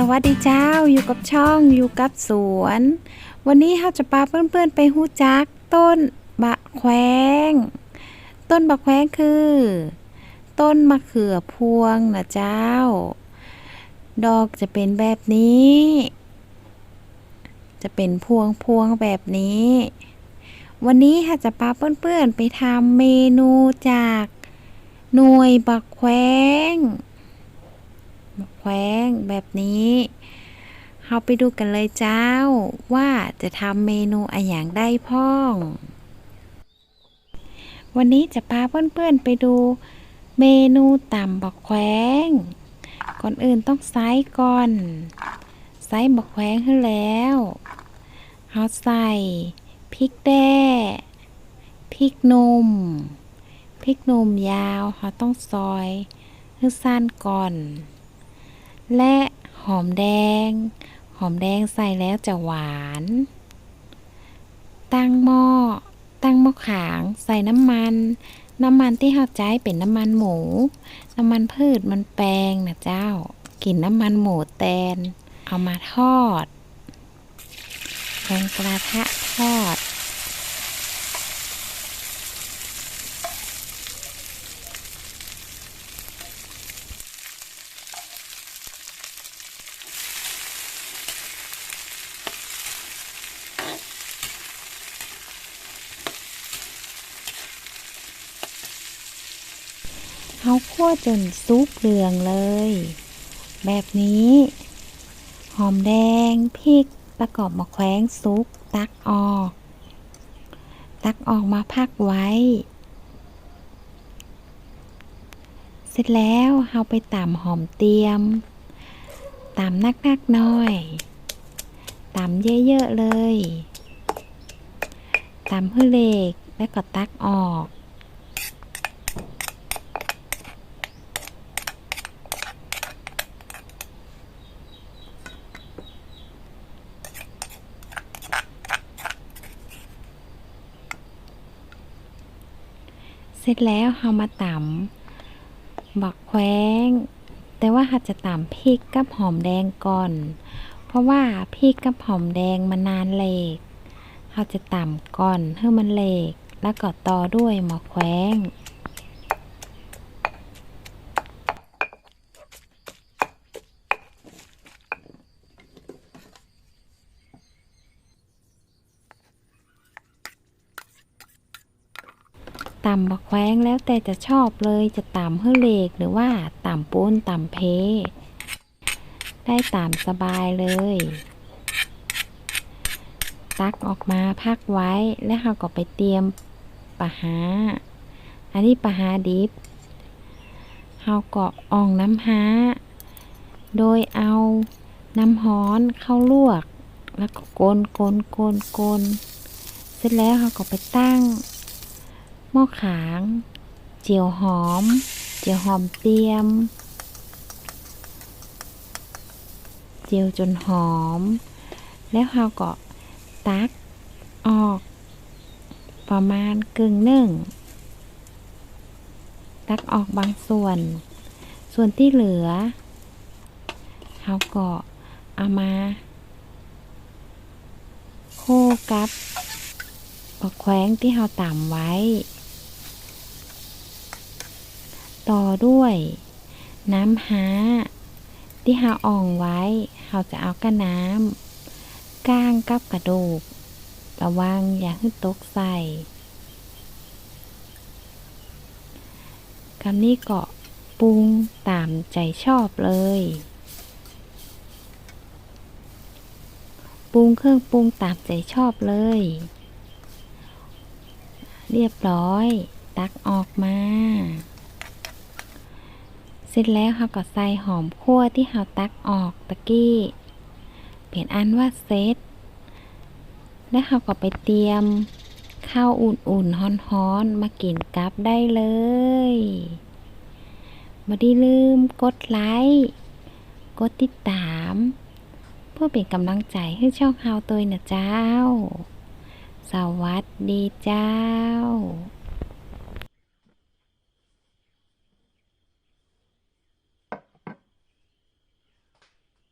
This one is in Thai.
สวัสดีเจ้าอยู่กับช่องอยู่กับสวน วันนี้เราจะพาเพื่อนๆไปหู้จักต้นบะแขวง ต้นบะแขวงคือ ต้นมะเขือพวงนะเจ้า ดอกจะเป็นแบบนี้ จะเป็นพวงพวงแบบนี้ วันนี้ค่ะจะพาเพื่อนๆไปทำเมนูจากหน่วยบักแขวง วงแบบนี้เราไปดูกันเลยเจ้า ว่าจะทำเมนูอะไรอย่างได้พ่อง วันนี้จะพาเพื่อนๆไปดูเมนูตำบักแขวงก่อนอื่นต้องไซส์ก่อน ไซส์บักแขวงให้แล้วเราใส่พริกแด้พริกหนุ่มพริกหนุ่มยาวเราต้องซอยให้สั้นก่อน และหอมแดง หอมแดงใส่แล้วจะหวาน ตั้งหม้อ ตั้งหม้อขางใส่น้ำมัน น้ำมันที่เราใช้เป็นน้ำมันหมู น้ำมันพืชมันแปลงนะเจ้า กลิ่นน้ำมันหมูแตน เอามาทอดลงกระทะทอด เขาคั่วจนซุกเหลืองเลย แบบนี้ หอมแดงพริกประกอบมาแขวงซุกตักออก ตักออกมาพักไว้ เสร็จแล้วเราไปตำหอมเตียมตำนักๆหน่อยตำเยอะๆเลยตำเพื่อเล็กแล้วก็ตักออก สร็จแล้วเรามาตำบักแขวงแต่ว่าเราจะตำพริกกับหอมแดงก่อน เพราะว่าพริกกับหอมแดงมันนานเลกเราจะตำก่อนให้มันเลกแล้วก็ต่อด้วยหมกแขวง ต่ำบักแว้งแล้วแต่จะชอบเลยจะต่ำเฮือเลกหรือว่าต่ำปูนต่ำเพ ได้ตามสบายเลย ตักออกมาพักไว้แล้วเราก็ไปเตรียมปะหา อันนี้ปะหาดิบเราก็อ่องน้ำฮาโดยเอาน้ำฮ้อนเข้าลวก แล้วก็กลกลกลกลเสร็จแล้วเราก็ไปตั้ง ม้อขาง เจียวหอม เจียวหอมเตรียม เจียวจนหอม แล้วเราก็ตักออก ประมาณกึ่งหนึ่ง ตักออกบางส่วน ส่วนที่เหลือเราก็เอามาโคกับบักแขวงที่เราต่ำไว้ ต่อด้วย น้ำฮาที่เราอ่องไว้เราจะเอากระน้ำก้างกับกระดูกระวังอย่าให้ตกใส่คำนี้ก็ปรุงตามใจชอบเลยปรุงเครื่องปรุงตามใจชอบเลย เรียบร้อย ตักออกมา ร็จแล้วเราก็ใส่หอมคั่วที่เราตักออกตะกี้ เป็นอันว่าเซตแล้วเราก็ไปเตรียมข้าวอุ่นๆฮ้อนๆ มากินกับได้เลยไม่ได้ลืมกดไลค์ กดติดตาม เพื่อเป็นกำลังใจให้ช่องเฮาตัวนะเจ้า สวัสดีเจ้า